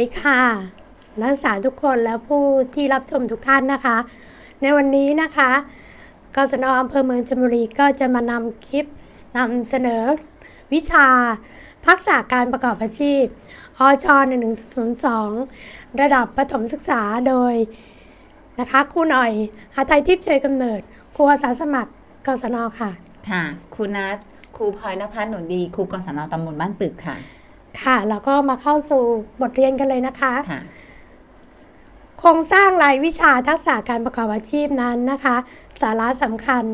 ดีค่ะ นักศึกษาทุกคนและผู้ที่รับชมทุกท่านนะคะ ในวันนี้นะคะกศนอำเภอเมืองชลบุรีก็จะมานำคลิปนำเสนอวิชาทักษะการประกอบอาชีพอช1102 ระดับประถมศึกษาโดยนะคะครูหน่อยหาไทยทิพย์เชยกำเนิดครูอาสาสมัครกศนค่ะ ค่ะครูนัทครูพลอยนภัสหนุนดีครูกศนตำบลบ้านปึกค่ะ ค่ะ แล้วก็มาเข้าสู่บทเรียนกันเลยนะคะค่ะโครงสร้างรายวิชาทักษะการประกอบอาชีพนั้นนะคะ สาระสำคัญ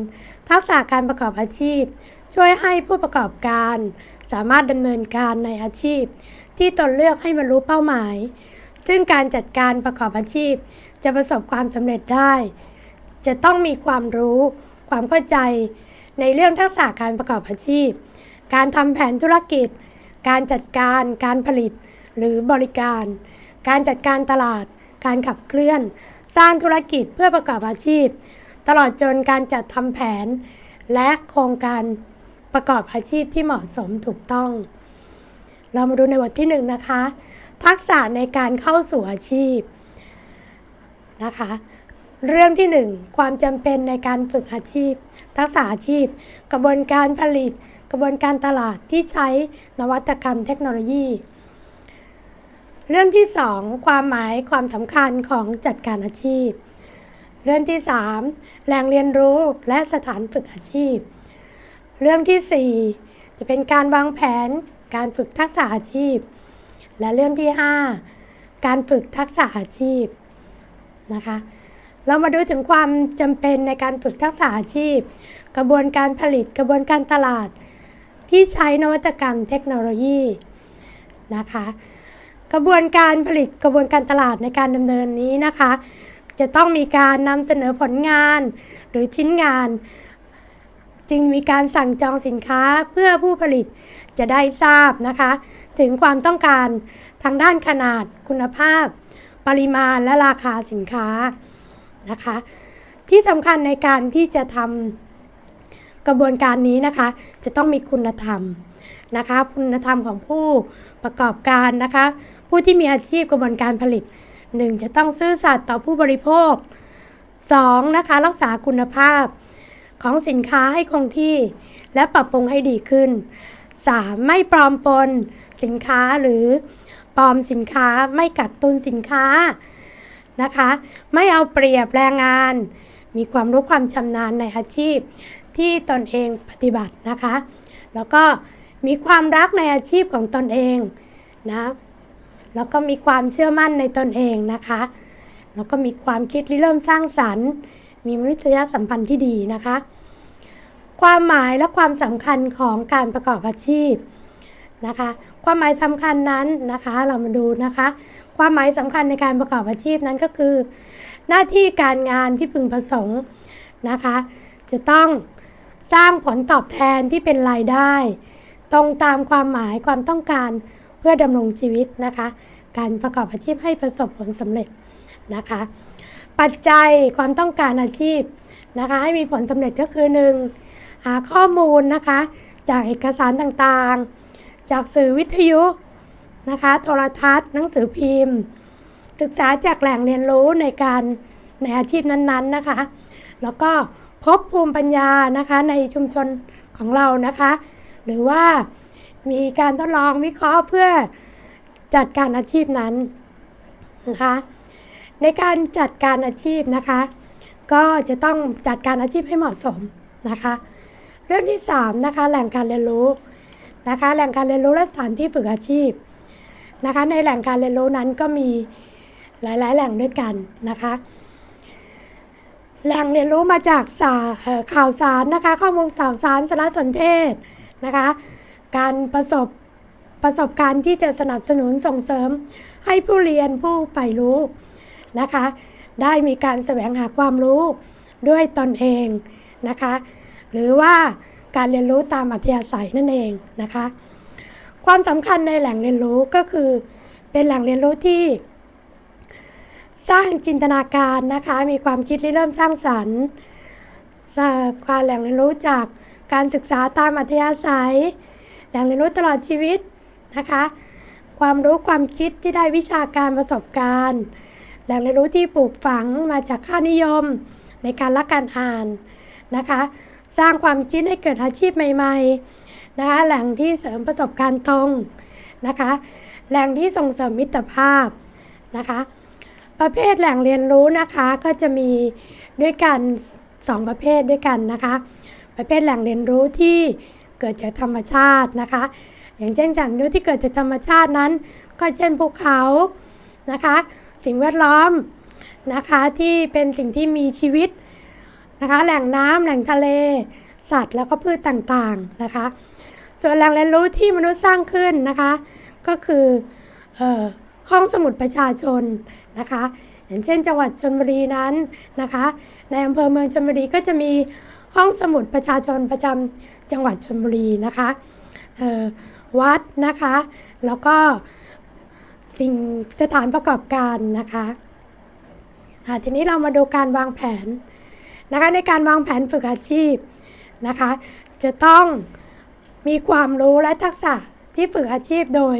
ทักษะการประกอบอาชีพ ช่วยให้ผู้ประกอบการ สามารถดำเนินการในอาชีพ ที่ตนเลือกให้บรรลุเป้าหมาย ซึ่งการจัดการประกอบอาชีพ จะประสบความสำเร็จได้ จะต้องมีความรู้ ความเข้าใจ ในเรื่องทักษะการประกอบอาชีพ การทำแผนธุรกิจ การจัดการการผลิตหรือบริการ การจัดการตลาด การขับเคลื่อน สร้างธุรกิจเพื่อประกอบอาชีพ ตลอดจนการจัดทำแผน และโครงการประกอบอาชีพที่เหมาะสมถูกต้อง เรามาดูในบทที่หนึ่งนะคะ ทักษะในการเข้าสู่อาชีพนะคะ เรื่องที่หนึ่งความจำเป็นในการฝึกอาชีพ ทักษะอาชีพ กระบวนการผลิต กระบวนการตลาดที่ใช้นวัตกรรมเทคโนโลยี เรื่องที่ 2 ความหมายความสำคัญของจัดการอาชีพ เรื่องที่ 3 แหล่งเรียนรู้และสถานฝึกอาชีพ เรื่องที่ 4 จะเป็นการวางแผนการฝึกทักษะอาชีพ และเรื่องที่ 5 การฝึกทักษะอาชีพนะคะเรามาดูถึงความจำเป็นในการฝึกทักษะอาชีพ กระบวนการผลิต กระบวนการตลาด ที่ใช้นวัตกรรมเทคโนโลยีนะคะ กระบวนการผลิตกระบวนการตลาดในการดำเนินนี้นะคะ จะต้องมีการนำเสนอผลงานหรือชิ้นงาน จึงมีการสั่งจองสินค้าเพื่อผู้ผลิตจะได้ทราบนะคะ ถึงความต้องการทางด้านขนาดคุณภาพ ปริมาณและราคาสินค้านะคะ ที่สำคัญในการที่จะทำ กระบวนการนี้นะคะจะต้องมีคุณธรรมนะคะ คุณธรรมของผู้ประกอบการนะคะ ผู้ที่มีอาชีพกระบวนการผลิต 1. จะต้องซื่อสัตย์ต่อผู้บริโภค 2. นะคะรักษาคุณภาพของสินค้าให้คงที่ และปรับปรุงให้ดีขึ้น 3. ไม่ปลอมปนสินค้าหรือปลอมสินค้าไม่กักตุนสินค้านะคะ ไม่เอาเปรียบแรงงาน มีความรู้ความชำนาญในอาชีพ ที่ตนเองปฏิบัตินะคะ แล้วก็มีความรักในอาชีพของตนเองนะแล้วก็มีความเชื่อมั่นในตนเองนะคะ แล้วก็มีความคิดริเริ่มสร้างสรรค์ มีมนุษยสัมพันธ์ที่ดีนะคะ ความหมายและความสำคัญของการประกอบอาชีพนะคะ ความหมายสำคัญนั้นนะคะเรามาดูนะคะ ความหมายสำคัญในการประกอบอาชีพนั้นก็คือ หน้าที่การงานที่พึงประสงค์นะคะ จะต้อง สร้างผลตอบแทนที่เป็นรายได้ ตรงตามความหมายความต้องการเพื่อดำรงชีวิตนะคะ การประกอบอาชีพให้ประสบผลสำเร็จนะคะ ปัจจัยความต้องการอาชีพนะคะให้มีผลสำเร็จก็คือ 1. หาข้อมูลนะคะ จากเอกสารต่างๆ จากสื่อวิทยุนะคะโทรทัศน์ หนังสือพิมพ์ ศึกษาจากแหล่งเรียนรู้ในการในอาชีพนั้นๆนะคะ แล้วก็ พบภูมิปัญญานะคะในชุมชนของเรานะคะ หรือว่ามีการทดลองวิเคราะห์เพื่อจัดการอาชีพนั้นนะคะในการจัดการอาชีพนะคะ ก็จะต้องจัดการอาชีพให้เหมาะสมนะคะ เรื่องที่3นะคะแหล่งการเรียนรู้นะคะแหล่งการเรียนรู้และสถานที่ฝึกอาชีพนะคะในแหล่งการเรียนรู้นั้นก็มีหลาย ๆ แหล่งด้วยกันนะคะ แหล่งเรียนรู้มาจากาข่าวสารนะคะ ข้อมูลข่าวสารสารสนเทศนะคะ การประสบประสบการณ์ที่จะสนับสนุนส่งเสริมให้ผู้เรียนผู้ใฝ่รู้นะคะ ได้มีการแสวงหาความรู้ด้วยตนเองนะคะ หรือว่าการเรียนรู้ตามอัธยาศัยนั่นเองนะคะ ความสำคัญในแหล่งเรียนรู้ก็คือเป็นแหล่งเรียนรู้ที่ สร้างจินตนาการนะคะ มีความคิดริเริ่มสร้างสรรค์สร้างความแหล่งเรียนรู้จากการศึกษาตามอัธยาศัย แหล่งเรียนรู้ตลอดชีวิตนะคะ ความรู้ความคิดที่ได้วิชาการประสบการณ์ แหล่งเรียนรู้ที่ปลูกฝังมาจากค่านิยมในการรักการอ่านนะคะ สร้างความคิดให้เกิดอาชีพใหม่ๆนะคะ แหล่งที่เสริมประสบการณ์ตรงนะคะ แหล่งที่ส่งเสริมมิตรภาพนะคะ ประเภทแหล่งเรียนรู้นะคะก็จะมีด้วยกันสองประเภทด้วยกันนะคะ ประเภทแหล่งเรียนรู้ที่เกิดจากธรรมชาตินะคะ อย่างเช่นแหล่งเรียนรู้ที่เกิดจากธรรมชาตินั้น ก็เช่นภูเขานะคะ สิ่งแวดล้อมนะคะที่เป็นสิ่งที่มีชีวิตนะคะ แหล่งน้ำแหล่งทะเล สัตว์แล้วก็พืชต่างๆนะคะ ส่วนแหล่งเรียนรู้ที่มนุษย์สร้างขึ้นนะคะ ก็คือเออ ห้องสมุดประชาชนนะคะ อย่างเช่น จังหวัดชนบุรีนั้นนะคะ ในอำเภอเมืองชนบุรีก็จะมีห้องสมุดประชาชนประจำจังหวัดชนบุรีนะคะออวัดนะคะ แล้วก็สิ่งสถานประกอบการนะคะทีนี้เรามาดูการวางแผนนะคะในการวางแผนฝึกอาชีพนะคะ จะต้องมีความรู้และทักษะที่ฝึกอาชีพโดย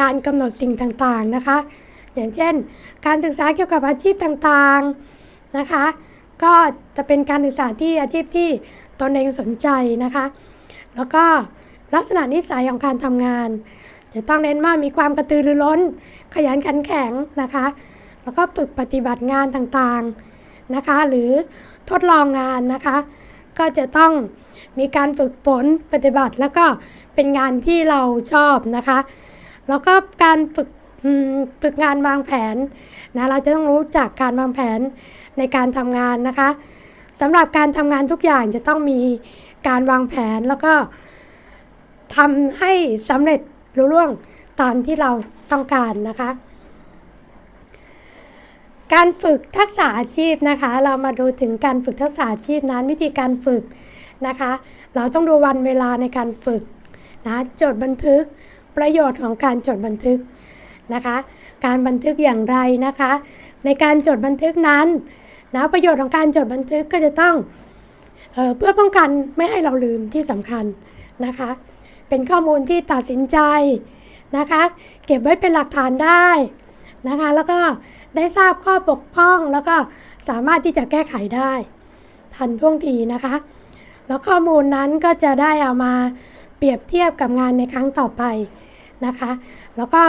การกำหนดสิ่งต่างๆนะคะ อย่างเช่น การศึกษาเกี่ยวกับอาชีพต่างๆนะคะ ก็จะเป็นการศึกษาที่อาชีพที่ตนเองสนใจนะคะ แล้วก็ลักษณะนิสัยของการทำงาน จะต้องเน้นว่ามีความกระตือรือร้น ขยันขันแข็งนะคะ แล้วก็ฝึกปฏิบัติงานต่างๆนะคะ หรือทดลองงานนะคะ ก็จะต้องมีการฝึกฝนปฏิบัติแล้วก็เป็นงานที่เราชอบนะคะ แล้วก็การฝึกฝึกงานวางแผนนะเราจะต้องรู้จักการวางแผนในการทำงานนะคะสำหรับการทำงานทุกอย่างจะต้องมีการวางแผนแล้วก็ทำให้สำเร็จรุ่ร่วงตามที่เราต้องการนะคะ การฝึกทักษะอาชีพนะคะ เรามาดูถึงการฝึกทักษะอาชีพนั้นวิธีการฝึกนะคะ เราต้องดูวันเวลาในการฝึกนะจดบันทึก ประโยชน์ของการจดบันทึกนะคะ การบันทึกอย่างไรนะคะ ในการจดบันทึกนั้นนะประโยชน์ของการจดบันทึกก็จะต้องเออเพื่อป้องกันไม่ให้เราลืมที่สำคัญนะคะ เป็นข้อมูลที่ตัดสินใจนะคะ เก็บไว้เป็นหลักฐานได้นะคะ แล้วก็ได้ทราบข้อบกพร่องแล้วก็สามารถที่จะแก้ไขได้ ทันท่วงทีนะคะ แล้วข้อมูลนั้นก็จะได้เอามาเปรียบเทียบกับงานในครั้งต่อไป นะคะ แล้วก็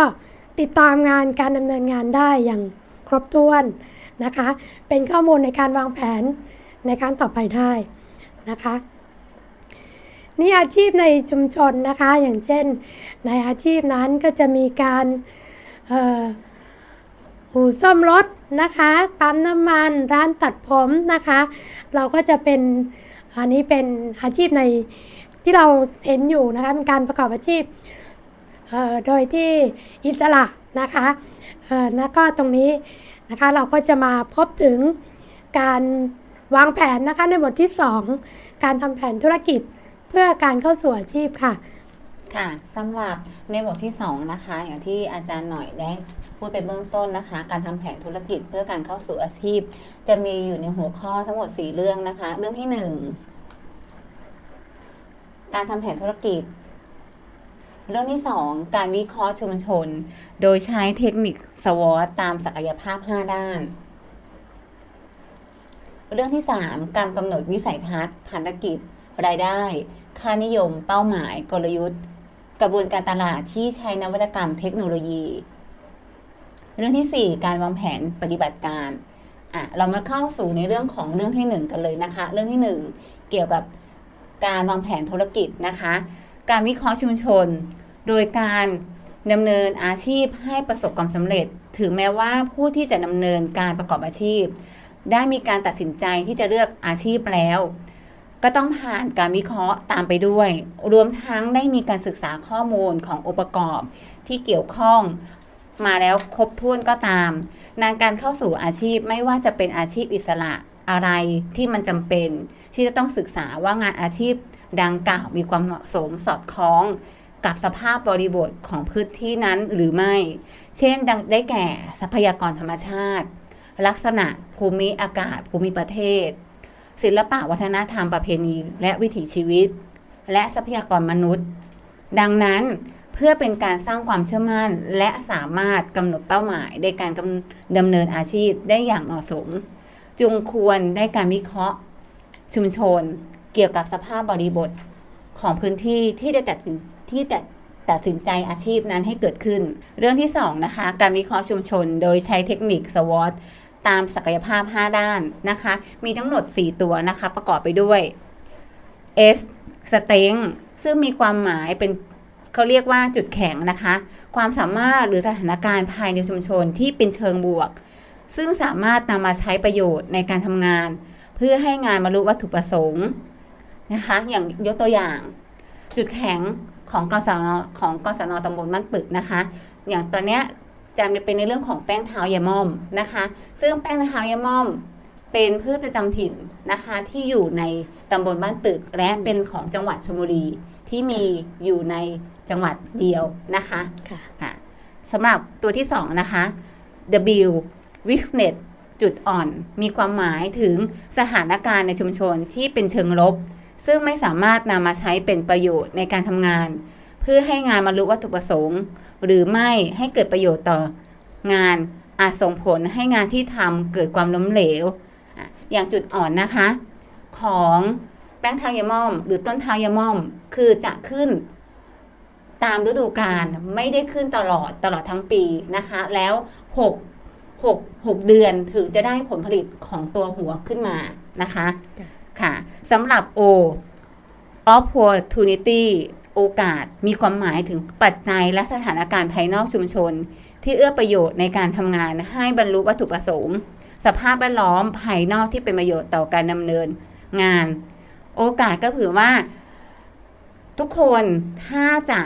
ติดตามงานการดำเนินงานได้อย่างครบถ้วนนะคะ เป็นข้อมูลในการวางแผนในครั้งต่อไปได้นะคะนี่อาชีพในชุมชนนะคะ อย่างเช่น ในอาชีพนั้นก็จะมีการเอ่ออู่ซ่อมรถนะคะปั๊มน้ำมันร้านตัดผมนะคะ เราก็จะเป็นอันนี้เป็นอาชีพในที่เราเห็นอยู่นะคะเป็นการประกอบอาชีพ โดยที่อิสระนะคะแล้วก็ตรงนี้นะคะเราก็จะมาพบถึงการวางแผนนะคะในบทที่ 2 การทำแผนธุรกิจเพื่อการเข้าสู่อาชีพค่ะ ค่ะสำหรับในบทที่ 2 นะคะ อย่างที่อาจารย์หน่อยได้พูดไปเบื้องต้นนะคะ การทำแผนธุรกิจเพื่อการเข้าสู่อาชีพ จะมีอยู่ในหัวข้อทั้งหมด 4 เรื่องนะคะ เรื่องที่ 1 การทำแผนธุรกิจ เรื่องที่ 2 การวิเคราะห์ชุมชน โดยใช้เทคนิคสวอตตามศักยภาพ 5 ด้าน เรื่องที่ 3 การกำหนดวิสัยทัศน์พันธกิจ รายได้ ค่านิยม เป้าหมาย กลยุทธ์ กระบวนการตลาดที่ใช้นวัตกรรมเทคโนโลยี เรื่องที่ 4 การวางแผนปฏิบัติการอะเรามาเข้าสู่ในเรื่องของเรื่องที่ 1 กันเลยนะคะ เรื่องที่ 1 เกี่ยวกับการวางแผนธุรกิจนะคะ การวิเคราะห์ชุมชน โดยการดำเนินอาชีพให้ประสบความสำเร็จ ถึงแม้ว่าผู้ที่จะดำเนินการประกอบอาชีพ ได้มีการตัดสินใจที่จะเลือกอาชีพแล้ว ก็ต้องผ่านการวิเคราะห์ตามไปด้วย รวมทั้งได้มีการศึกษาข้อมูลขององค์ประกอบที่เกี่ยวข้องมาแล้วครบถ้วนก็ตามในการเข้าสู่อาชีพไม่ว่าจะเป็นอาชีพอิสระอะไรที่มันจำเป็น ที่จะต้องศึกษาว่างานอาชีพ ดังกล่าวมีความเหมาะสมสอดคล้องกับสภาพบริบทของพื้นที่นั้นหรือไม่ เช่นดังได้แก่ทรัพยากรธรรมชาติ ลักษณะภูมิอากาศภูมิประเทศ ศิลปะวัฒนธรรมประเพณี และวิถีชีวิต และทรัพยากรมนุษย์ ดังนั้นเพื่อเป็นการสร้างความเชื่อมั่น และสามารถกำหนดเป้าหมายในการดำเนินอาชีพได้อย่างเหมาะสม จึงควรได้การวิเคราะห์ชุมชน เกี่ยวกับสภาพบริบทของพื้นที่ที่จะตัดสินที่จะตัดสินใจอาชีพนั้นให้เกิดขึ้น เรื่องที่สองนะคะ การวิเคราะห์ชุมชน โดยใช้เทคนิค SWOT ตามศักยภาพ 5 ด้านนะคะ มีทั้งหมด 4 ตัวนะคะ ประกอบไปด้วย S Strength ซึ่งมีความหมายเป็นเขาเรียกว่าจุดแข็งนะคะ ความสามารถหรือสถานการณ์ภายในชุมชนที่เป็นเชิงบวก ซึ่งสามารถนำมาใช้ประโยชน์ในการทำงาน เพื่อให้งานบรรลุวัตถุประสงค์ นะคะ อย่างยกตัวอย่าง จุดแข็งของกศนของกศนตำบลบ้านปึกนะคะ อย่างตอนเนี้ยจะเป็นในเรื่องของแป้งเท้ายาม่อมนะคะ ซึ่งแป้งเท้ายาม่อมเป็นพืชประจำถิ่นนะคะที่อยู่ในตำบลบ้านปึกและเป็นของจังหวัดชลบุรีที่มีอยู่ในจังหวัดเดียวนะคะค่ะค่ะสำหรับตัวที่ 2 นะคะ W weakness จุดอ่อน มีความหมายถึงสถานการณ์ในชุมชนที่เป็นเชิงลบ ซึ่งไม่สามารถนำมาใช้เป็นประโยชน์ในการทำงาน เพื่อให้งานบรรลุวัตถุประสงค์ หรือไม่ให้เกิดประโยชน์ต่อ งานอาจส่งผลให้งานที่ทำเกิดความล้มเหลว อย่างจุดอ่อนนะคะ ของแป้งเท้ายาม่อม หรือต้นเท้ายาม่อมคือจะขึ้น ตามฤดูกาลไม่ได้ขึ้นตลอดตลอดทั้งปีนะคะ แล้ว 6 6 6 เดือนถึงจะได้ผลผลิตของตัวหัวขึ้นมานะคะ ค่ะสำหรับ O opportunity โอกาสมีความหมายถึงปัจจัยและสถานการณ์ภายนอกชุมชน ที่เอื้อประโยชน์ในการทำงานให้บรรลุวัตถุประสงค์ สภาพแวดล้อมภายนอกที่เป็นประโยชน์ต่อการดำเนินงาน โอกาสก็คือว่า ทุกคนถ้าจะ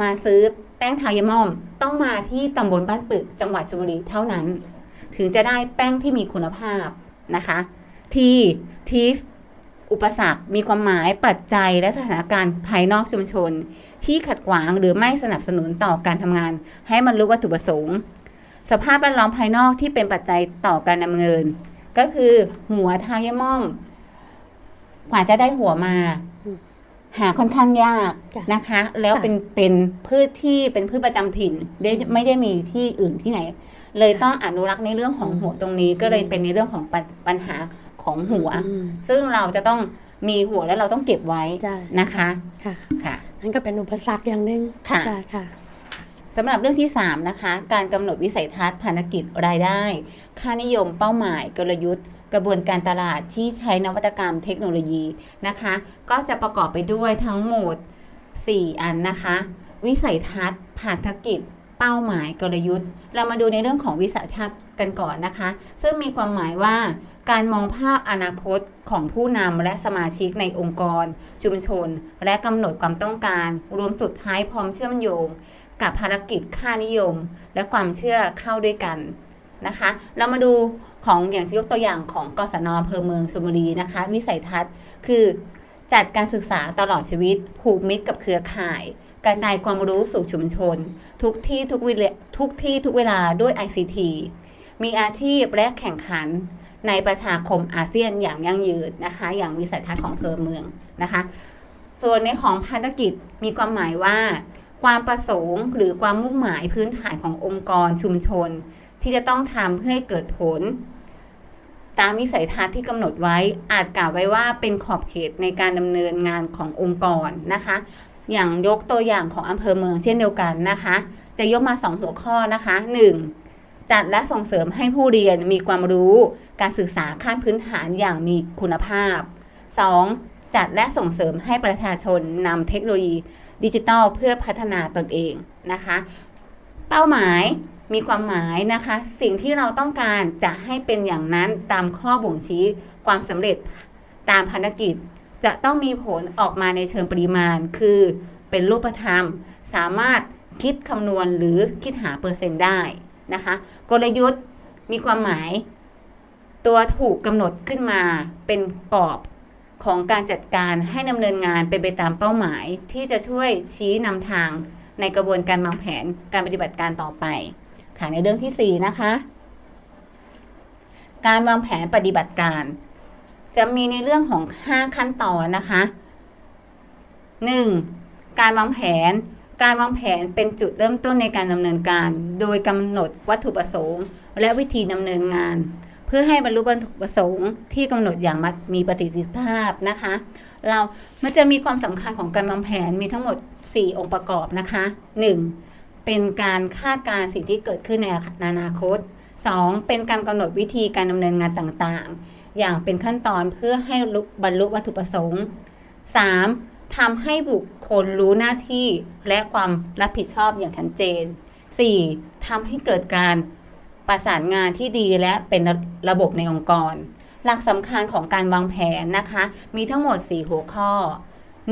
มาซื้อแป้งทายม่อม ต้องมาที่ตำบลบ้านปึกจังหวัดชลบุรีเท่านั้น ถึงจะได้แป้งที่มีคุณภาพนะคะทีที่ อุปสรรค มีความหมายปัจจัยและสถานการณ์ภายนอกชุมชน ที่ขัดขวางหรือไม่สนับสนุนต่อการทำงาน ให้มันรู้วัตถุประสงค์ สภาพแวดล้อมภายนอกที่เป็นปัจจัยต่อการดำเนิน ก็คือหัวทายม่อมกว่าจะได้หัวมา หาค่อนข้างยากนะคะ แล้วเป็นเป็นพืชที่เป็นพืชประจำถิ่นไม่ได้มีที่อื่นที่ไหน เลยต้องอนุรักษ์ในเรื่องของหัวตรงนี้ก็เลยเป็นในเรื่องของปัญหา ของหัวอืมซึ่งเราจะต้องมีหัวแล้วเราต้องเก็บไว้ใช่นะคะค่ะค่ะนั่นก็เป็นอุปสรรคอย่างหนึ่งค่ะใช่ค่ะสำหรับเรื่องที่ 3 นะคะ การกำหนดวิสัยทัศน์ภารกิจรายได้ ค่านิยมเป้าหมายกลยุทธ์ กระบวนการตลาดที่ใช้นวัตกรรมเทคโนโลยีนะคะ ก็จะประกอบไปด้วยทั้งหมด 4 อันนะคะ วิสัยทัศน์ภารกิจ เป้าหมายกลยุทธ์ เรามาดูในเรื่องของวิสัยทัศน์ กันก่อนนะคะ ซึ่งมีความหมายว่าการมองภาพอนาคตของผู้นำและสมาชิกในองค์กร ชุมชน และกำหนดความต้องการ รวมสุดท้ายพร้อมเชื่อมโยง กับภารกิจค่านิยม และความเชื่อเข้าด้วยกันนะคะ เรามาดูของอย่างที่ยกตัวอย่างของกศนอำเภอเมืองชลบุรีนะคะ วิสัยทัศน์คือจัดการศึกษาตลอดชีวิต ผูกมิตรกับเครือข่าย กระจายความรู้สู่ชุมชน ทุกที่ทุกเวลาทุกที่ทุกเวลาด้วย ICT มีอาชีพและแข่งขันในประชาคมอาเซียนอย่างยั่งยืนนะคะ อย่างวิสัยทัศน์ของอำเภอเมืองนะคะ ส่วนในของพันธกิจมีความหมายว่าความประสงค์หรือความมุ่งหมายพื้นฐานขององค์กรชุมชน ที่จะต้องทำเพื่อให้เกิดผล ตามวิสัยทัศน์ที่กำหนดไว้อาจกล่าวไว้ว่าเป็นขอบเขตในการดำเนินงานขององค์กรนะคะ อย่างยกตัวอย่างของอำเภอเมืองเช่นเดียวกันนะคะ จะยกมา 2 หัวข้อนะคะ 1. จัดและส่งเสริมให้ผู้เรียนมีความรู้ การศึกษาขั้นพื้นฐานอย่างมีคุณภาพ 2. จัดและส่งเสริมให้ประชาชนนำเทคโนโลยีดิจิทัลเพื่อพัฒนาตนเองนะคะ เป้าหมายมีความหมายนะคะ สิ่งที่เราต้องการจะให้เป็นอย่างนั้นตามข้อบ่งชี้ความสำเร็จตามพันธกิจจะต้องมีผลออกมาในเชิงปริมาณ คือเป็นรูปธรรม สามารถคิดคำนวณหรือคิดหาเปอร์เซ็นต์ได้ นะคะ กลยุทธ์มีความหมาย ตัวถูกกำหนดขึ้นมาเป็นกรอบของการจัดการให้ดำเนินงานเป็นไปตามเป้าหมาย ที่จะช่วยชี้นำทางในกระบวนการวางแผนการปฏิบัติการต่อไปค่ะในเรื่องที่ 4 นะคะ การวางแผนปฏิบัติการ จะมีในเรื่องของ 5 ขั้นตอนนะคะ 1. การวางแผน การวางแผนเป็นจุดเริ่มต้นในการดำเนินการ โดยกำหนดวัตถุประสงค์ และวิธีดำเนินงาน เพื่อให้บรรลุวัตถุประสงค์ที่กำหนดอย่างมีประสิทธิภาพนะคะ เรามันจะมีความสำคัญของการวางแผนมีทั้งหมด 4 องค์ประกอบนะคะ 1. เป็นการคาดการณ์สิ่งที่เกิดขึ้นในอนาคต 2. เป็นการกำหนดวิธีการดำเนินงานต่างๆ อย่างเป็นขั้นตอนเพื่อให้บรรลุวัตถุประสงค์ 3. ทำให้บุคคลรู้หน้าที่และความรับผิดชอบอย่างชัดเจน 4. ทำให้เกิดการประสานงานที่ดีและเป็นระบบในองค์กร หลักสำคัญของการวางแผนนะคะ มีทั้งหมด 4 หัวข้อ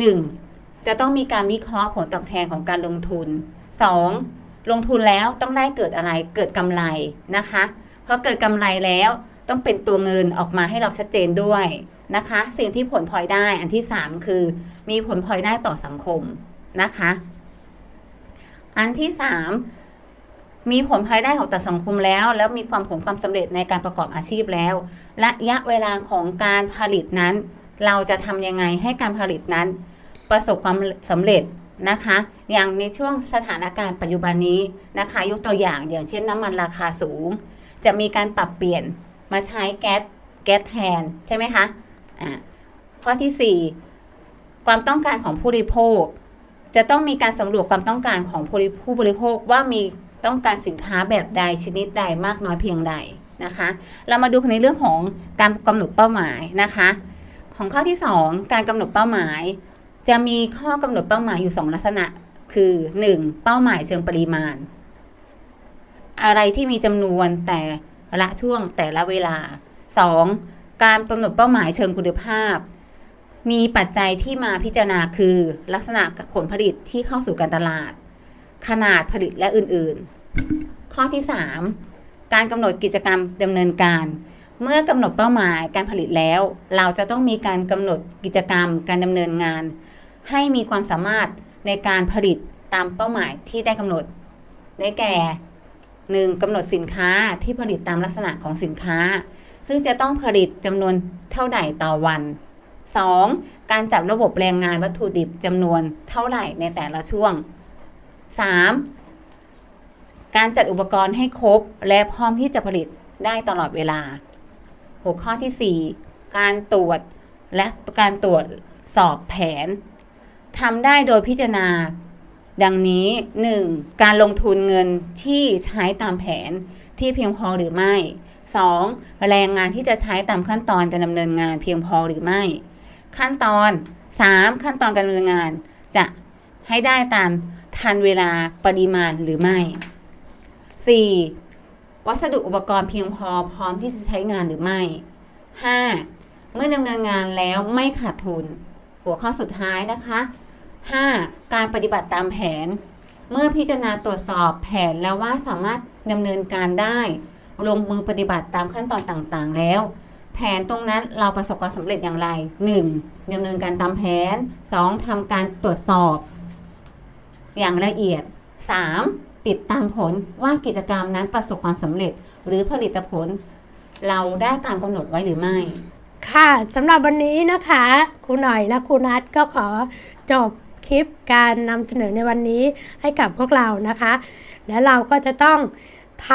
1. จะต้องมีการวิเคราะห์ผลตอบแทนของการลงทุน 2. ลงทุนแล้วต้องได้เกิดอะไรเกิดกำไรนะคะเพราะเกิดกำไรแล้วต้องเป็นตัวเงินออกมาให้เราชัดเจนด้วยนะคะ สิ่งที่ผลพลอยได้อันที่ 3 คือ มีผลพลอยได้ต่อสังคมนะคะ อันที่3มีผลพลอยได้ของต่อสังคมแล้ว แล้วมีความผลความสำเร็จในการประกอบอาชีพแล้วระยะเวลาของการผลิตนั้น เราจะทำยังไงให้การผลิตนั้น ประสบความสำเร็จนะคะ อย่างในช่วงสถานการณ์ปัจจุบันนี้นะคะ ยกตัวอย่างอย่างเช่นน้ำมันราคาสูง จะมีการปรับเปลี่ยนมาใช้แก๊สแก๊สแทนใช่ไหมคะอ่าข้อที่ 4 ความต้องการของผู้บริโภค จะต้องมีการสำรวจความต้องการของผู้บริโภคว่ามีต้องการสินค้าแบบใดชนิดใดมากน้อยเพียงใดนะคะ เรามาดูในเรื่องของการกำหนดเป้าหมายนะคะ ของข้อที่ 2 การกำหนดเป้าหมาย จะมีข้อกำหนดเป้าหมายอยู่ 2 ลักษณะ คือ 1. เป้าหมายเชิงปริมาณ อะไรที่มีจำนวนแต่ละช่วงแต่ละเวลา 2. การกำหนดเป้าหมายเชิงคุณภาพ มีปัจจัยที่มาพิจารณาคือ ลักษณะผลผลิตที่เข้าสู่การตลาด ขนาดผลิตและอื่นๆ ข้อที่ 3 การกำหนดกิจกรรมดำเนินการ เมื่อกำหนดเป้าหมายการผลิตแล้ว เราจะต้องมีการกำหนดกิจกรรมการดำเนินงาน ให้มีความสามารถในการผลิตตามเป้าหมายที่ได้กำหนด ได้แก่ 1. กำหนดสินค้าที่ผลิตตามลักษณะของสินค้า ซึ่งจะต้องผลิตจำนวนเท่าใดต่อวัน 2. การจัดระบบแรงงานวัตถุดิบจำนวนเท่าไหร่ในแต่ละช่วง 3. การจัดอุปกรณ์ให้ครบและพร้อมที่จะผลิตได้ตลอดเวลา หัวข้อที่ 4 การตรวจและการตรวจสอบแผนทำได้โดยพิจารณา ดังนี้ 1. การลงทุนเงินที่ใช้ตามแผนที่เพียงพอหรือไม่ 2. แรงงานที่จะใช้ตามขั้นตอนการดำเนินงานเพียงพอหรือไม่ ขั้นตอน 3. ขั้นตอนการดำเนินงาน จะให้ได้ตามทันเวลาปริมาณหรือไม่ 4. วัสดุอุปกรณ์เพียงพอพร้อมที่จะใช้งานหรือไม่ 5. เมื่อดำเนินงานแล้วไม่ขาดทุน หัวข้อสุดท้ายนะคะ 5. การปฏิบัติตามแผน เมื่อพิจารณาตรวจสอบแผนแล้วว่าสามารถดำเนินการได้ ลงมือปฏิบัติตามขั้นตอนต่างๆ แล้ว แผนตรงนั้นเราประสบความสำเร็จอย่างไร 1. ดำเนินการตามแผน 2. ทำการตรวจสอบ อย่างละเอียด 3. ติดตามผลว่ากิจกรรมนั้นประสบความสำเร็จ หรือผลิตผล เราได้ตามกำหนดไว้หรือไม่ ค่ะสำหรับวันนี้นะคะครูหน่อยและครูนัทก็ขอจบคลิปการนำเสนอในวันนี้ให้กับพวกเรานะคะ และเราก็จะต้องท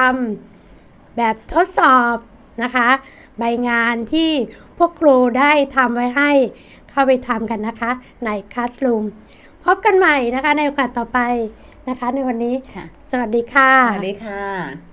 ำแบบทดสอบนะคะ ใบงานที่พวกครูได้ทำไว้ให้เข้าไปทำกันนะคะใน Classroom พบกันใหม่นะคะในโอกาสต่อไปนะคะ ในวันนี้ค่ะสวัสดีค่ะ สวัสดีค่ะ